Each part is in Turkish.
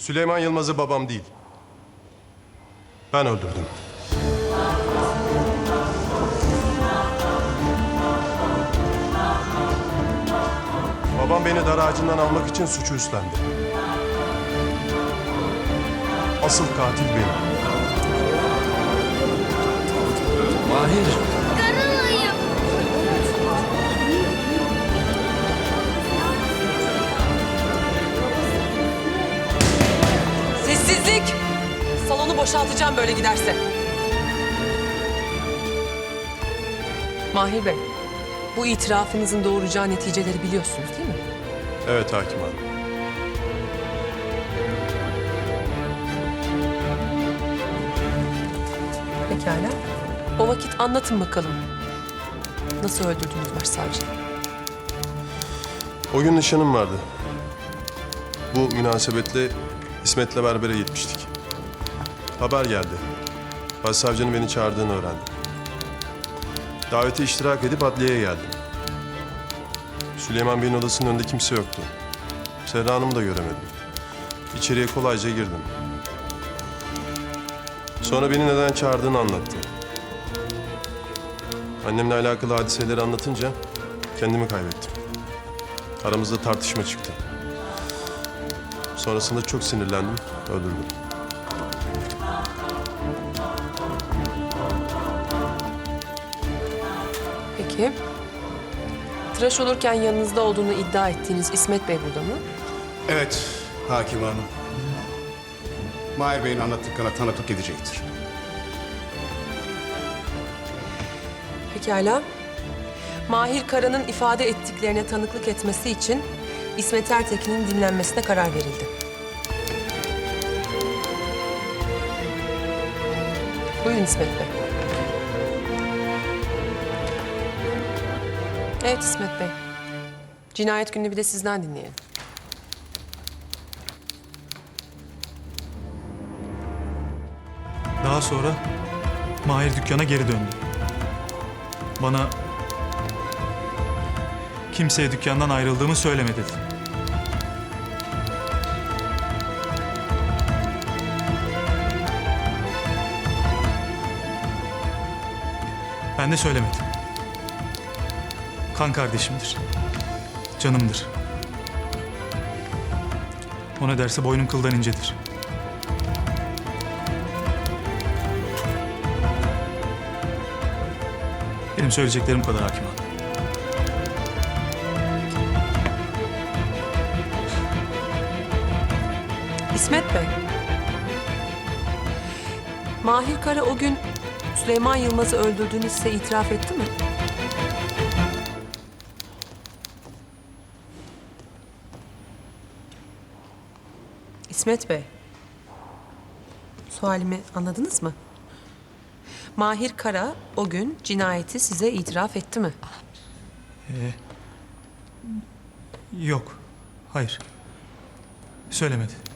Süleyman Yılmaz'ı babam değil. Ben öldürdüm. Babam beni dar ağacından almak için suçu üstlendi. Asıl katil benim. Mahir. Sessizlik! Salonu boşaltacağım böyle giderse. Mahir Bey, bu itirafınızın doğuracağı neticeleri biliyorsunuz değil mi? Evet hakim hanım. Pekala. O vakit anlatın bakalım. Nasıl öldürdünüz başsavcıyı? O gün nişanım vardı. Bu münasebetle İsmet'le berbere gitmiştik. Haber geldi. Başsavcının beni çağırdığını öğrendim. Davete iştirak edip adliyeye geldim. Süleyman Bey'in odasının önünde kimse yoktu. Serra Hanım'ı da göremedim. İçeriye kolayca girdim. Sonra beni neden çağırdığını anlattı. Annemle alakalı hadiseleri anlatınca kendimi kaybettim. Aramızda tartışma çıktı. Sonrasında çok sinirlendim, öldürdüm. Peki. Tıraş olurken yanınızda olduğunu iddia ettiğiniz İsmet Bey burada mı? Evet, hakim hanım. Mahir Bey'in anlattıklarına tanıklık edecektir. Pekala. Mahir Kara'nın ifade ettiklerine tanıklık etmesi için İsmet Ertekin'in dinlenmesine karar verildi. Buyurun İsmet Bey. Evet İsmet Bey. Cinayet gününü bir de sizden dinleyelim. Daha sonra Mahir dükkana geri döndü. Bana kimseye dükkandan ayrıldığımı söyleme dedi. Ben de söylemedim. Kan kardeşimdir. Canımdır. O ne derse boynum kıldan incedir. Benim söyleyeceklerim kadar hakim hanım. İsmet Bey. Mahir Kara o gün Süleyman Yılmaz'ı öldürdüğünü size itiraf etti mi? İsmet Bey. Sualimi anladınız mı? Mahir Kara o gün cinayeti size itiraf etti mi? Yok. Hayır. Söylemedi.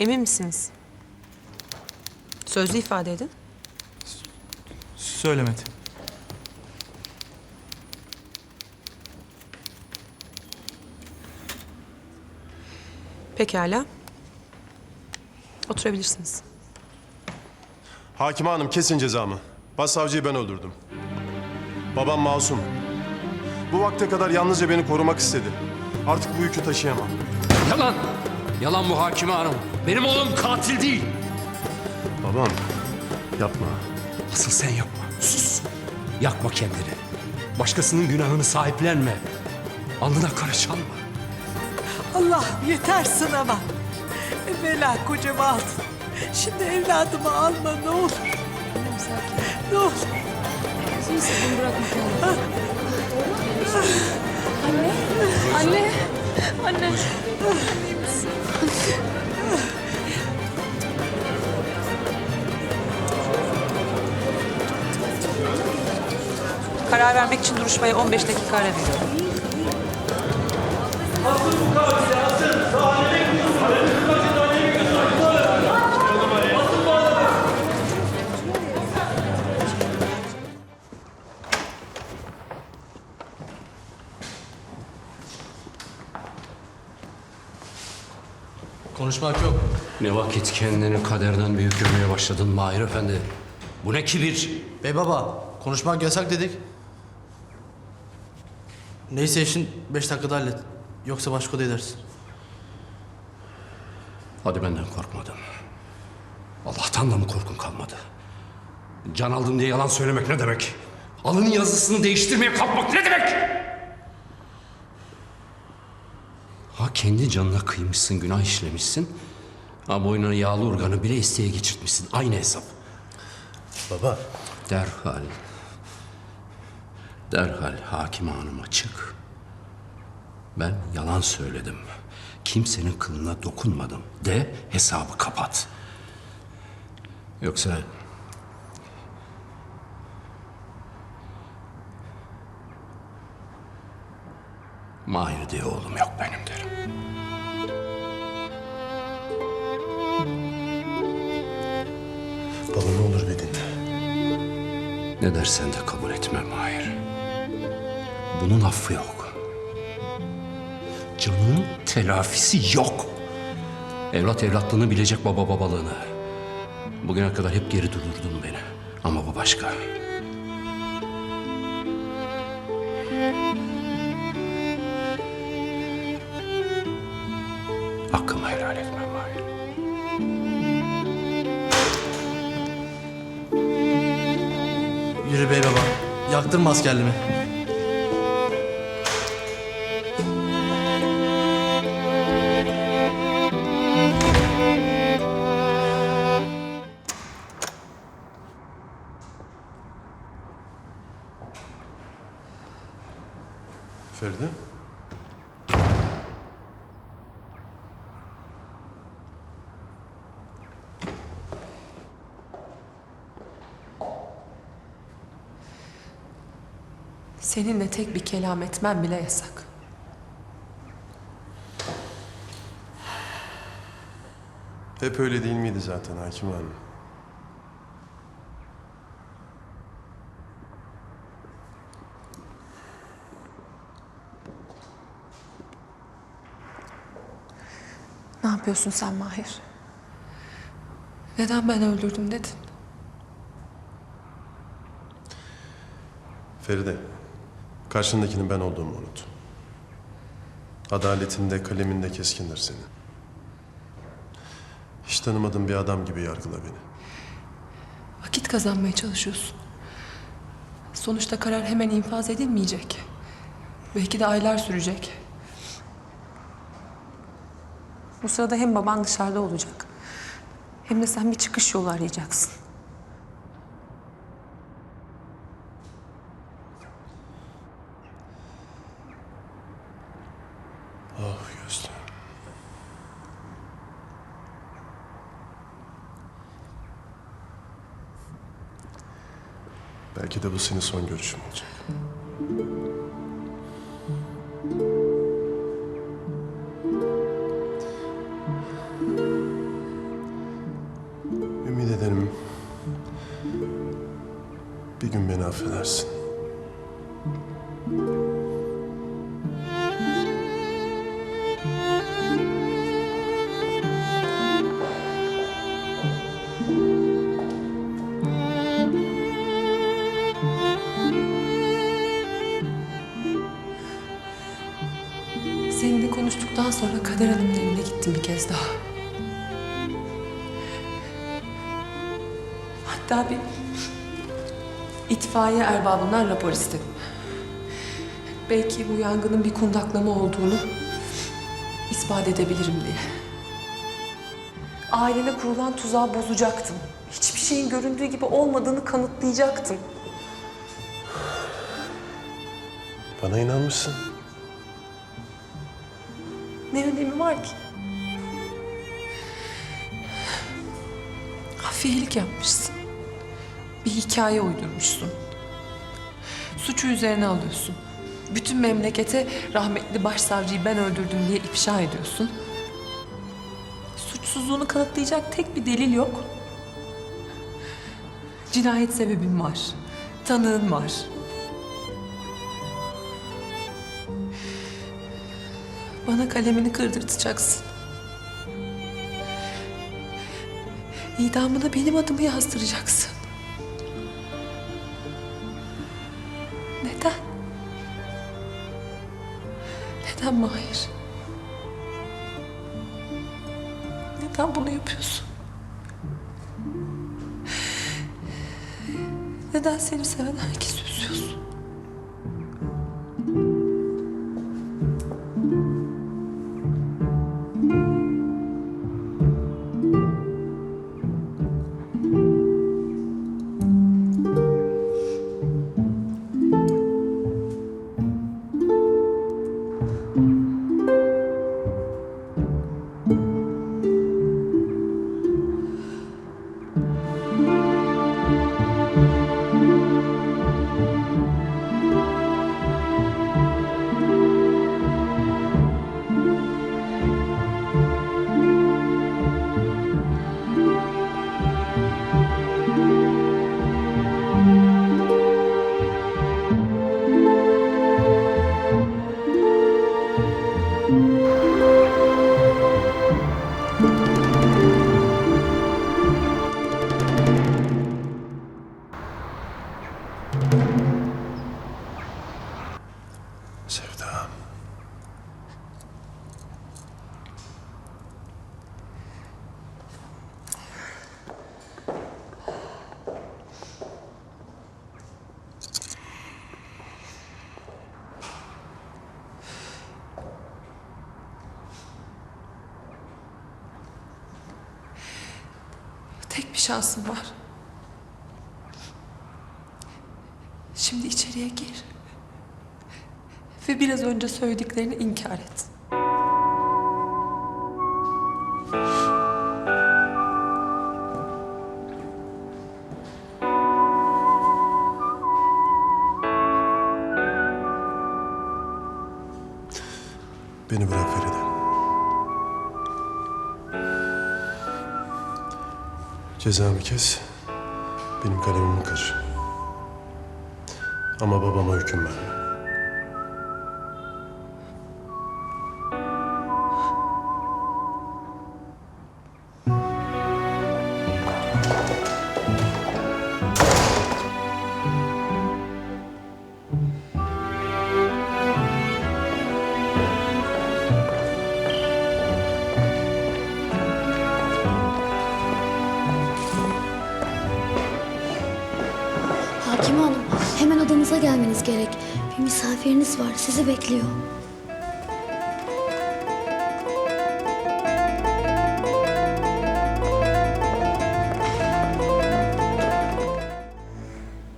Emin misiniz? Sözlü ifade edin. Söylemedi. Pekala. Oturabilirsiniz. Hakim hanım kesin cezamı. Başsavcıyı ben öldürdüm. Babam masum. Bu vakte kadar yalnızca beni korumak istedi. Artık bu yükü taşıyamam. Yalan. Yalan bu hakime hanım. Benim oğlum katil değil. Babam yapma. Asıl sen yapma. Sus. Yakma kendini. Başkasının günahını sahiplenme. Alnına kara çalma. Allah yeter sınama. Evvela kocamı aldın. Şimdi evladımı alma ne olur. Ne olur. Anne. Anne. Karar vermek için duruşmaya 15 dakika ara veriyorum. Konuşmak yok. Ne vakit kendini kaderden büyük görmeye başladın Mahir Efendi? Bu ne kibir? Bey baba, konuşmak yasak dedik. Neyse işin beş dakikada hallet. Yoksa başka da edersin. Hadi benden korkmadın. Allah'tan da mı korkun kalmadı? Can aldım diye yalan söylemek ne demek? Alın yazısını değiştirmeye kalkmak ne demek? Kendi canına kıymışsın, günah işlemişsin. Ha boynuna yağlı urganı bile isteye geçirtmişsin. Aynı hesap. Baba. Derhal, derhal hakim hanıma çık. Ben yalan söyledim. Kimsenin kılına dokunmadım. De hesabı kapat. Yoksa... Mahir diye oğlum yok benim derim. Baba ne olur bir dinle. Ne dersen de kabul etmem Mahir. Bunun affı yok. Canın telafisi yok. Evlat evlatlığını bilecek baba babalığını. Bugüne kadar hep geri durdurdun beni. Ama bu başka. Yaktırma askerliğimi. Seninle tek bir kelam etmem bile yasak. Hep öyle değil miydi zaten Hakim Hanım? Ne yapıyorsun sen Mahir? Neden ben öldürdüm dedin? Feride, karşındakinin ben olduğumu unut. Adaletinde, kaleminde keskindir senin. Hiç tanımadığım bir adam gibi yargıla beni. Vakit kazanmaya çalışıyorsun. Sonuçta karar hemen infaz edilmeyecek. Belki de aylar sürecek. Bu sırada hem baban dışarıda olacak. Hem de sen bir çıkış yolu arayacaksın. De bu senin son görüşün olacak. Sonra Kader Hanım'ın evine gittim bir kez daha. Hatta bir itfaiye erbabından rapor istedim. Belki bu yangının bir kundaklama olduğunu ispat edebilirim diye. Ailene kurulan tuzağı bozacaktım. Hiçbir şeyin göründüğü gibi olmadığını kanıtlayacaktım. Bana inanmışsın. Ne önemi var ki? Hafiyelik yapmışsın. Bir hikaye uydurmuşsun. Suçu üzerine alıyorsun. Bütün memlekete rahmetli başsavcıyı ben öldürdüm diye ifşa ediyorsun. Suçsuzluğunu kanıtlayacak tek bir delil yok. Cinayet sebebin var. Tanığın var. Bana kalemini kırdırtacaksın. İdamına benim adımı yazdıracaksın. Neden? Neden Mahir? Neden bunu yapıyorsun? Neden seni seven herkesi şansın var. Şimdi içeriye gir. Ve biraz önce söylediklerini inkar et. Beni bırak Feride. Cezamı kes. Benim kalemimi kır. Ama babama hüküm verme. Hakim Hanım, hemen odanıza gelmeniz gerek. Bir misafiriniz var, sizi bekliyor.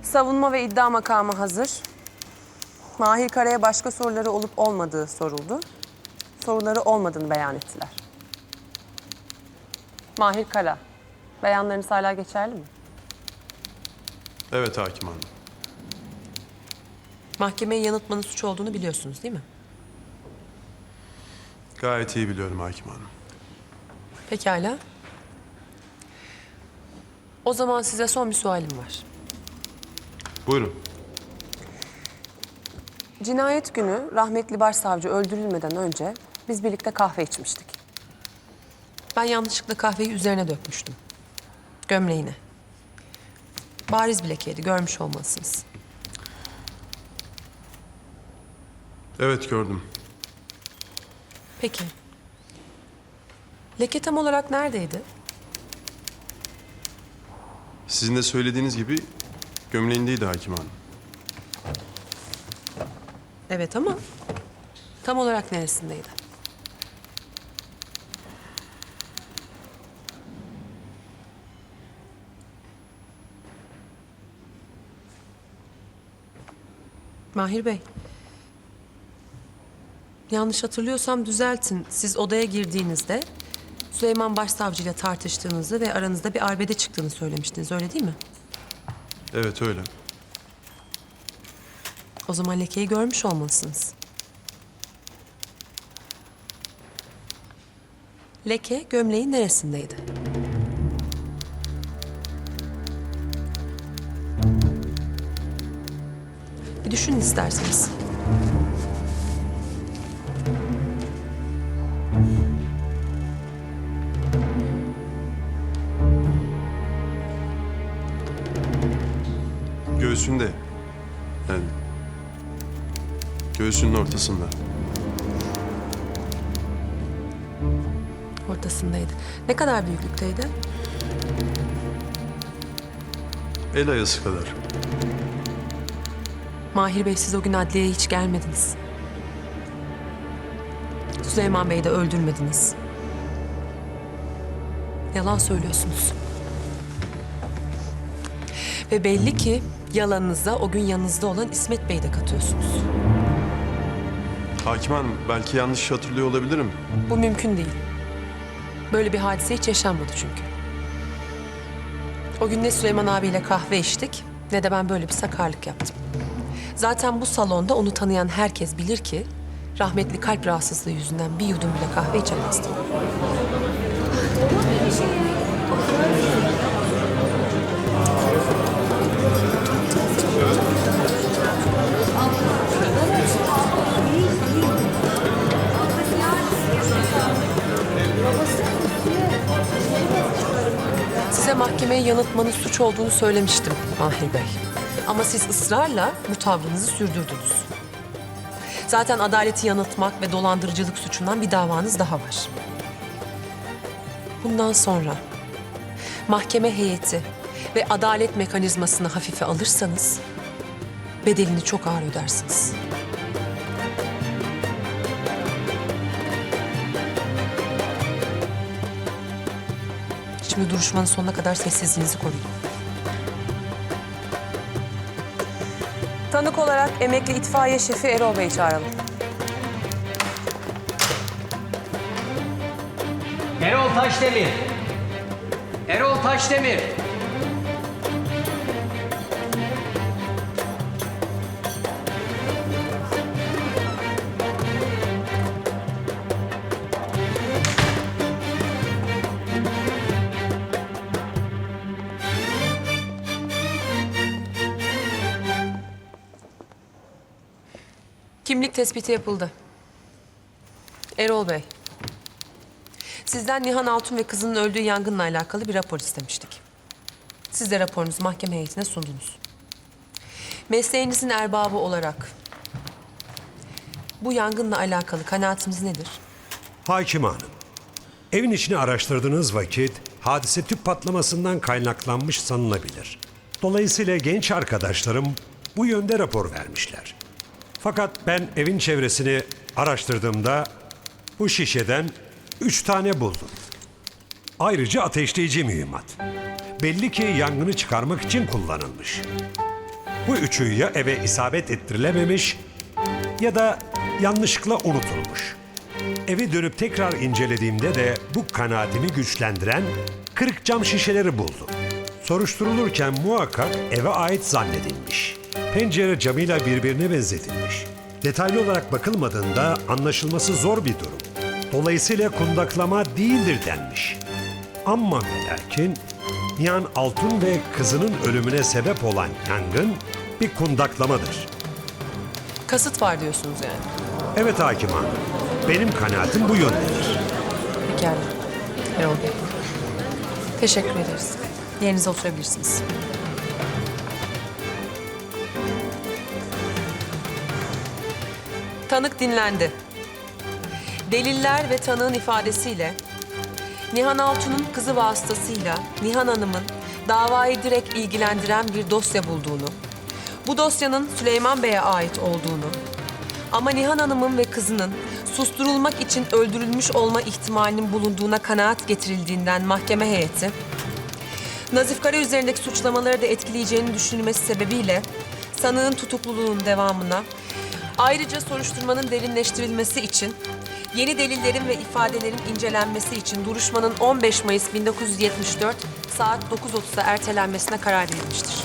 Savunma ve iddia makamı hazır. Mahir Kara'ya başka soruları olup olmadığı soruldu. Soruları olmadığını beyan ettiler. Mahir Kara, beyanlarınız hala geçerli mi? Evet hakim hanım. Mahkemeyi yanıltmanın suç olduğunu biliyorsunuz değil mi? Gayet iyi biliyorum hakim hanım. Pekala. O zaman size son bir sualim var. Buyurun. Cinayet günü rahmetli başsavcı öldürülmeden önce biz birlikte kahve içmiştik. Ben yanlışlıkla kahveyi üzerine dökmüştüm. Gömleğine. Bariz bir lekeydi, görmüş olmalısınız. Evet gördüm. Peki. Leke tam olarak neredeydi? Sizin de söylediğiniz gibi gömleğindeydi hakim hanım. Evet ama tam olarak neresindeydi? Mahir Bey. Yanlış hatırlıyorsam düzeltin. Siz odaya girdiğinizde Süleyman Başsavcı tartıştığınızı ve aranızda bir arbede çıktığını söylemiştiniz. Öyle değil mi? Evet öyle. O zaman lekeyi görmüş olmalısınız. Leke gömleğin neresindeydi? düşünün isterseniz. Göğsünde. Yani göğsünün ortasında. Ortasındaydı. Ne kadar büyüklükteydi? El ayası kadar. Mahir Bey siz o gün adliyeye hiç gelmediniz. Süleyman Bey'i de öldürmediniz. Yalan söylüyorsunuz. Ve belli ki yalanınıza o gün yanınızda olan İsmet Bey'i de katıyorsunuz. Hakim Hanım belki yanlış hatırlıyor olabilirim. Bu mümkün değil. Böyle bir hadise hiç yaşanmadı çünkü. O gün ne Süleyman abiyle kahve içtik ne de ben böyle bir sakarlık yaptım. Zaten bu salonda onu tanıyan herkes bilir ki rahmetli kalp rahatsızlığı yüzünden bir yudum bile kahve içemezdim. Size mahkemeye yanıtmanın suç olduğunu söylemiştim Mahir Bey. Ama siz ısrarla bu tavrınızı sürdürdünüz. Zaten adaleti yanıltmak ve dolandırıcılık suçundan bir davanız daha var. Bundan sonra mahkeme heyeti ve adalet mekanizmasını hafife alırsanız bedelini çok ağır ödersiniz. Şimdi duruşmanın sonuna kadar sessizliğinizi koruyun. Tanık olarak emekli itfaiye şefi Erol Bey'i çağıralım. Erol Taşdemir. Erol Taşdemir. Tespiti yapıldı. Erol Bey. Sizden Nihan Altun ve kızının öldüğü yangınla alakalı bir rapor istemiştik. Siz de raporunuzu mahkeme heyetine sundunuz. Mesleğinizin erbabı olarak bu yangınla alakalı kanaatiniz nedir? Hakim Hanım, evin içini araştırdığınız vakit hadise tüp patlamasından kaynaklanmış sanılabilir. Dolayısıyla genç arkadaşlarım bu yönde rapor vermişler. Fakat ben evin çevresini araştırdığımda bu şişeden üç tane buldum. Ayrıca ateşleyici mühimmat. Belli ki yangını çıkarmak için kullanılmış. Bu üçü ya eve isabet ettirilememiş ya da yanlışlıkla unutulmuş. Eve dönüp tekrar incelediğimde de bu kanaatimi güçlendiren kırık cam şişeleri buldum. Soruşturulurken muhakkak eve ait zannedilmiş. Pencere camıyla birbirine benzetilmiş. Detaylı olarak bakılmadığında anlaşılması zor bir durum. Dolayısıyla kundaklama değildir denmiş. Ama ve lakin Nihan Altun ve kızının ölümüne sebep olan yangın bir kundaklamadır. Kasıt var diyorsunuz yani. Evet hakim hanım. Benim kanaatim bu yöndedir. Pekala. Erol Bey. Teşekkür ederiz. Yerinize oturabilirsiniz. Tanık dinlendi. Deliller ve tanığın ifadesiyle Nihan Altun'un kızı vasıtasıyla Nihan Hanım'ın davayı direkt ilgilendiren bir dosya bulduğunu, bu dosyanın Süleyman Bey'e ait olduğunu ama Nihan Hanım'ın ve kızının susturulmak için öldürülmüş olma ihtimalinin bulunduğuna kanaat getirildiğinden mahkeme heyeti, Nazif Kara üzerindeki suçlamaları da etkileyeceğini düşünülmesi sebebiyle sanığın tutukluluğunun devamına ayrıca soruşturmanın derinleştirilmesi için yeni delillerin ve ifadelerin incelenmesi için duruşmanın 15 Mayıs 1974 saat 9.30'da ertelenmesine karar verilmiştir.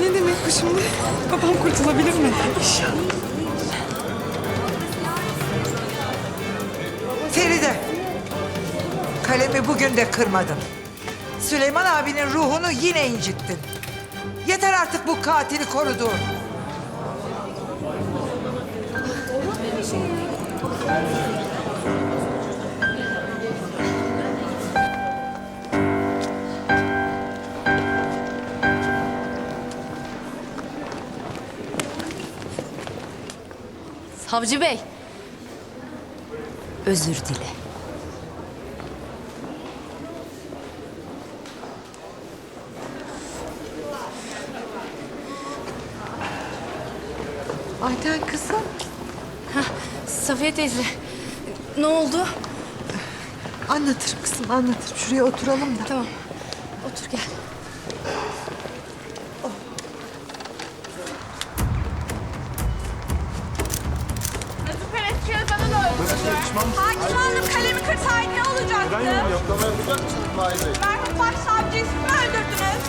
Ne demek bu şimdi? Babam kurtulabilir mi? Feride. Kalemi bugün de kırmadın. Süleyman abinin ruhunu yine incittin. Yeter artık bu katili korudu. Savcı bey. Özür dile. Ayten kızım. Safiye teyze. Ne oldu? Anlatırım kızım anlatırım. Şuraya oturalım da. Tamam. Otur gel. Hakim Hanım kalemi kırsaydı ne olacaktı? Yoklama yapacak mısınız Mahir Bey? Merhum başsavcıyı siz mi öldürdünüz?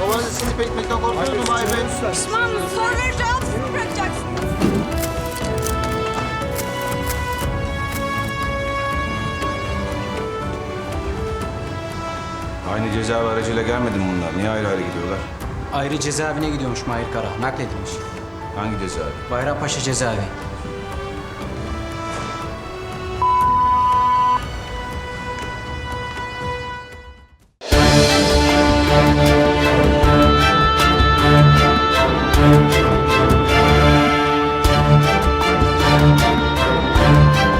Babanız sizi pekmekten korkuyor mu Mahir Bey? Pişmanım. Soruları cevapsız Aynı cezaevi aracıyla gelmedi mi bunlar? Niye ayrı ayrı gidiyorlar? Ayrı cezaevine gidiyormuş Mahir Kara. Nakledilmiş. Hangi cezaevi? Bayrampaşa cezaevi.